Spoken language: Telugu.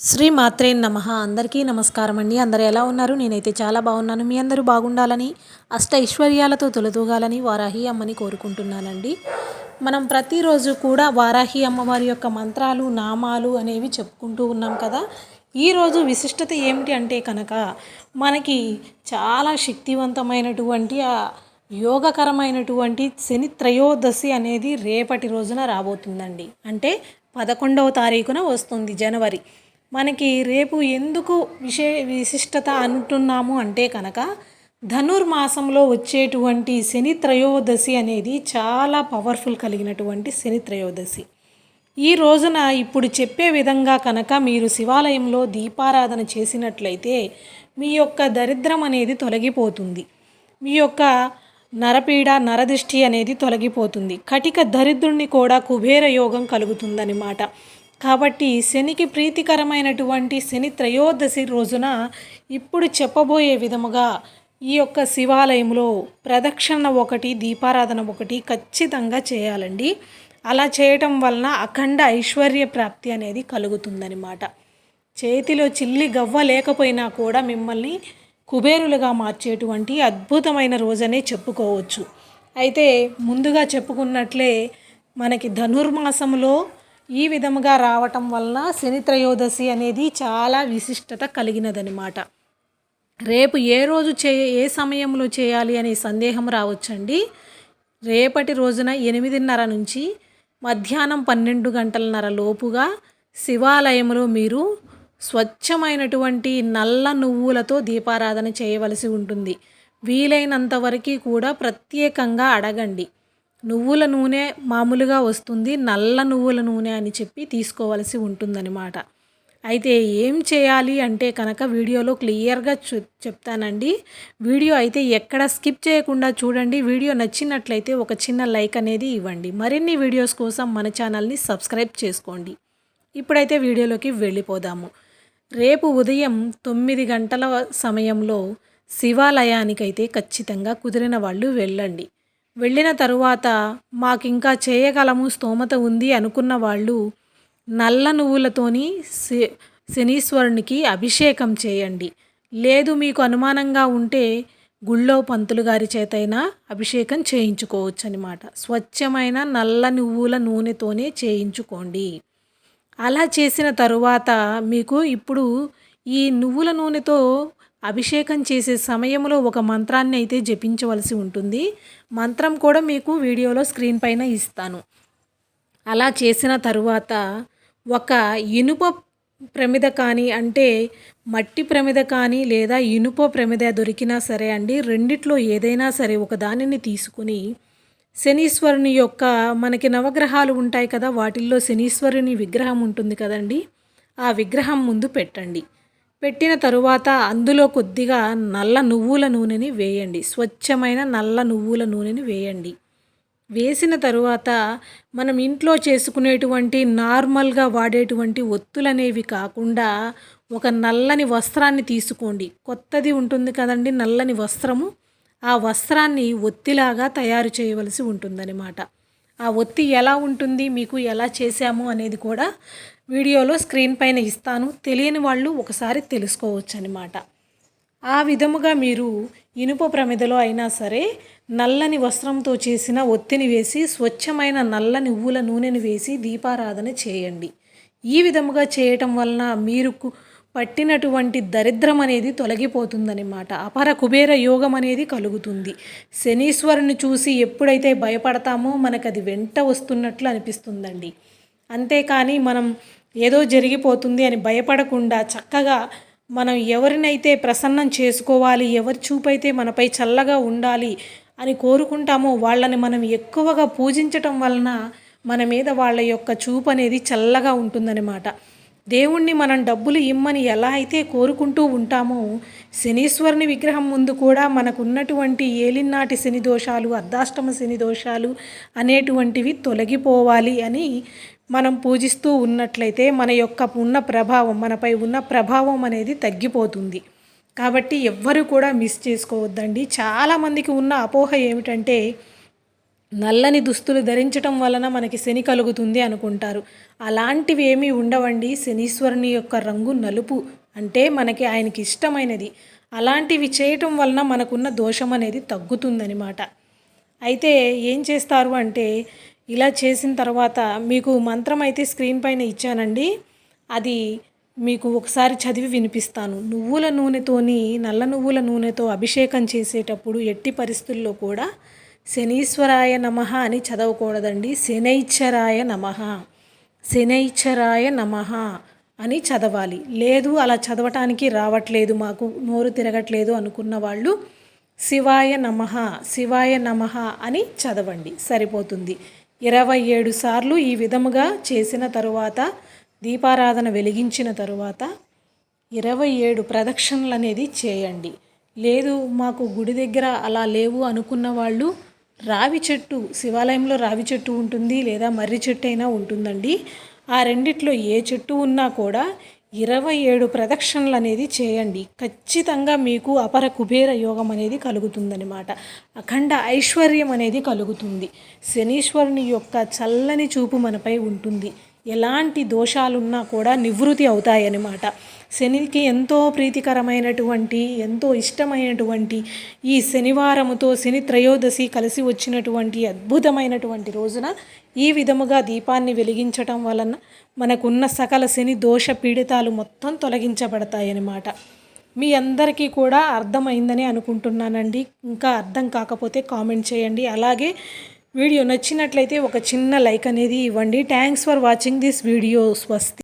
శ్రీ మాత్రే నమ. అందరికీ నమస్కారం అండి. అందరు ఎలా ఉన్నారు? నేనైతే చాలా బాగున్నాను. మీ అందరూ బాగుండాలని అష్ట ఐశ్వర్యాలతో తొలతూగాలని వారాహి అమ్మని కోరుకుంటున్నానండి. మనం ప్రతిరోజు కూడా వారాహి అమ్మవారి యొక్క మంత్రాలు నామాలు అనేవి చెప్పుకుంటూ ఉన్నాం కదా. ఈరోజు విశిష్టత ఏమిటి అంటే కనుక మనకి చాలా శక్తివంతమైనటువంటి ఆ యోగకరమైనటువంటి శని త్రయోదశి అనేది రేపటి రోజున రాబోతుందండి. అంటే పదకొండవ తారీఖున వస్తుంది జనవరి. మనకి రేపు ఎందుకు విశే విశిష్టత అంటున్నాము అంటే కనుక ధనుర్మాసంలో వచ్చేటువంటి శని త్రయోదశి అనేది చాలా పవర్ఫుల్ కలిగినటువంటి శని త్రయోదశి. ఈ రోజున ఇప్పుడు చెప్పే విధంగా కనుక మీరు శివాలయంలో దీపారాధన చేసినట్లయితే మీ యొక్క దరిద్రం అనేది తొలగిపోతుంది. మీ యొక్క నరపీడ నరదృష్టి అనేది తొలగిపోతుంది. కటిక దరిద్రుణ్ణి కూడా కుబేర యోగం కలుగుతుందన్నమాట. కాబట్టి శనికి ప్రీతికరమైనటువంటి శని త్రయోదశి రోజున ఇప్పుడు చెప్పబోయే విధముగా ఈ యొక్క శివాలయంలో ప్రదక్షిణ ఒకటి దీపారాధన ఒకటి ఖచ్చితంగా చేయాలండి. అలా చేయటం వలన అఖండ ఐశ్వర్య ప్రాప్తి అనేది కలుగుతుందనమాట చేతిలో చిల్లి గవ్వ లేకపోయినా కూడా మిమ్మల్ని కుబేరులుగా మార్చేటువంటి అద్భుతమైన రోజనే చెప్పుకోవచ్చు. అయితే ముందుగా చెప్పుకున్నట్లే మనకి ధనుర్మాసంలో ఈ విధముగా రావటం వలన శని త్రయోదశి అనేది చాలా విశిష్టత కలిగినదనమాట రేపు ఏ రోజు చే ఏ సమయంలో చేయాలి అనే సందేహం రావచ్చండి. రేపటి రోజున ఎనిమిదిన్నర నుంచి మధ్యాహ్నం పన్నెండు గంటలన్నర లోపుగా శివాలయంలో మీరు స్వచ్ఛమైనటువంటి నల్ల నువ్వులతో దీపారాధన చేయవలసి ఉంటుంది. వీలైనంత వరకు కూడా ప్రత్యేకంగా అడగండి. నువ్వుల నూనె మామూలుగా వస్తుంది నల్ల నువ్వుల నూనె అని చెప్పి తీసుకోవలసి ఉంటుందన్నమాట. అయితే ఏం చేయాలి అంటే కనుక వీడియోలో క్లియర్గా చూ చెప్తానండి. వీడియో అయితే ఎక్కడ స్కిప్ చేయకుండా చూడండి. వీడియో నచ్చినట్లయితే ఒక చిన్న లైక్ అనేది ఇవ్వండి. మరిన్ని వీడియోస్ కోసం మన ఛానల్ని సబ్స్క్రైబ్ చేసుకోండి. ఇప్పుడైతే వీడియోలోకి వెళ్ళిపోదాము. రేపు ఉదయం తొమ్మిది గంటల సమయంలో శివాలయానికైతే ఖచ్చితంగా కుదిరిన వాళ్ళు వెళ్ళండి. వెళ్ళిన తరువాత మాకింకా చేయగలము స్తోమత ఉంది అనుకున్న వాళ్ళు నల్ల నువ్వులతోని శనీశ్వరునికి అభిషేకం చేయండి. లేదు మీకు అనుమానంగా ఉంటే గుళ్ళో పంతులు గారి చేతైనా అభిషేకం చేయించుకోవచ్చు అనమాట స్వచ్ఛమైన నల్ల నువ్వుల నూనెతోనే చేయించుకోండి. అలా చేసిన తరువాత మీకు ఇప్పుడు ఈ నువ్వుల నూనెతో అభిషేకం చేసే సమయంలో ఒక మంత్రాన్ని అయితే జపించవలసి ఉంటుంది. మంత్రం కూడా మీకు వీడియోలో స్క్రీన్ పైన ఇస్తాను. అలా చేసిన తరువాత ఒక ఇనుప ప్రమిద కానీ అంటే మట్టి ప్రమిద కానీ లేదా ఇనుప ప్రమిద దొరికినా సరే అండి రెండిట్లో ఏదైనా సరే ఒక దానిని తీసుకుని శనీశ్వరుని యొక్క మనకి నవగ్రహాలు ఉంటాయి కదా వాటిల్లో శనీశ్వరుని విగ్రహం ఉంటుంది కదండి ఆ విగ్రహం ముందు పెట్టండి. పెట్టిన తరువాత అందులో కొద్దిగా నల్ల నువ్వుల నూనెని వేయండి. స్వచ్ఛమైన నల్ల నువ్వుల నూనెని వేయండి. వేసిన తరువాత మనం ఇంట్లో చేసుకునేటువంటి నార్మల్గా వాడేటువంటి ఒత్తులనేవి కాకుండా ఒక నల్లని వస్త్రాన్ని తీసుకోండి. కొత్తది ఉంటుంది కదండి నల్లని వస్త్రము. ఆ వస్త్రాన్ని ఒత్తిలాగా తయారు చేయవలసి ఉంటుందన్నమాట. ఆ ఒత్తి ఎలా ఉంటుంది మీకు ఎలా చేశాము అనేది కూడా వీడియోలో స్క్రీన్ పైన ఇస్తాను. తెలియని వాళ్ళు ఒకసారి తెలుసుకోవచ్చు అనమాట ఆ విధముగా మీరు ఇనుప ప్రమిదలో అయినా సరే నల్లని వస్త్రంతో చేసిన ఒత్తిని వేసి స్వచ్ఛమైన నల్ల నువ్వుల నూనెను వేసి దీపారాధన చేయండి. ఈ విధముగా చేయటం వలన మీరు పట్టినటువంటి దరిద్రం అనేది తొలగిపోతుందనమాట అపర కుబేర యోగం అనేది కలుగుతుంది. శనీశ్వరుని చూసి ఎప్పుడైతే భయపడతామో మనకు అది వెంట వస్తున్నట్లు అనిపిస్తుందండి. అంతేకాని మనం ఏదో జరిగిపోతుంది అని భయపడకుండా చక్కగా మనం ఎవరినైతే ప్రసన్నం చేసుకోవాలి ఎవరి చూపైతే మనపై చల్లగా ఉండాలి అని కోరుకుంటామో వాళ్ళని మనం ఎక్కువగా పూజించటం వలన మన మీద వాళ్ళ యొక్క చూపు అనేది చల్లగా ఉంటుందన్నమాట. దేవుణ్ణి మనం డబ్బులు ఇమ్మని ఎలా అయితే కోరుకుంటూ ఉంటామో శనీశ్వరుని విగ్రహం ముందు కూడా మనకున్నటువంటి ఏలినాటి శని దోషాలు అర్ధాష్టమ శని దోషాలు అనేటువంటివి తొలగిపోవాలి అని మనం పూజిస్తూ ఉన్నట్లయితే మన యొక్క ఉన్న ప్రభావం మనపై ఉన్న ప్రభావం అనేది తగ్గిపోతుంది. కాబట్టి ఎవ్వరు కూడా మిస్ చేసుకోవద్దండి. చాలామందికి ఉన్న అపోహ ఏమిటంటే నల్లని దుస్తులు ధరించటం వలన మనకి శని కలుగుతుంది అనుకుంటారు. అలాంటివి ఏమీ ఉండవండి. శనీశ్వరుని యొక్క రంగు నలుపు అంటే మనకి ఆయనకి ఇష్టమైనది. అలాంటివి చేయటం వలన మనకున్న దోషం అనేది తగ్గుతుందనమాట అయితే ఏం చేస్తారు అంటే ఇలా చేసిన తర్వాత మీకు మంత్రం అయితే స్క్రీన్ పైన ఇచ్చానండి. అది మీకు ఒకసారి చదివి వినిపిస్తాను. నువ్వుల నూనెతోని నల్ల నువ్వుల నూనెతో అభిషేకం చేసేటప్పుడు ఎట్టి పరిస్థితుల్లో కూడా శనీశ్వరాయ నమః అని చదవకూడదండి. శనైశ్వరాయ నమః. శనైశ్వరాయ నమః అని చదవాలి. లేదు అలా చదవటానికి రావట్లేదు మాకు నోరు తిరగట్లేదు అనుకున్న వాళ్ళు శివాయ నమః శివాయ నమః అని చదవండి. సరిపోతుంది. ఇరవై ఏడు సార్లు ఈ విధముగా చేసిన తరువాత దీపారాధన వెలిగించిన తరువాత ఇరవై ఏడు ప్రదక్షిణలు అనేది చేయండి. లేదు మాకు గుడి దగ్గర అలా లేవు అనుకున్న వాళ్ళు రావి చెట్టు శివాలయంలో రావి చెట్టు ఉంటుంది లేదా మర్రి చెట్టు అయినా ఉంటుందండి. ఆ రెండిట్లో ఏ చెట్టు ఉన్నా కూడా ఇరవై ఏడు ప్రదక్షిణలు అనేది చేయండి. ఖచ్చితంగా మీకు అపర కుబేర యోగం అనేది కలుగుతుందనమాట అఖండ ఐశ్వర్యం అనేది కలుగుతుంది. శనీశ్వరుని యొక్క చల్లని చూపు మనపై ఉంటుంది. ఎలాంటి దోషాలున్నా కూడా నివృత్తి అవుతాయన్నమాట. శనికి ఎంతో ప్రీతికరమైనటువంటి ఎంతో ఇష్టమైనటువంటి ఈ శనివారముతో శని త్రయోదశి కలిసి వచ్చినటువంటి అద్భుతమైనటువంటి రోజున ఈ విధముగా దీపాన్ని వెలిగించటం వలన మనకున్న సకల శని దోష పీడితాలు మొత్తం తొలగించబడతాయన్నమాట. మీ అందరికీ కూడా అర్థమైందని అనుకుంటున్నానండి. ఇంకా అర్థం కాకపోతే కామెంట్ చేయండి. అలాగే వీడియో నచ్చినట్లయితే ఒక చిన్న లైక్ అనేది ఇవ్వండి. Thanks for watching this video స్వస్తి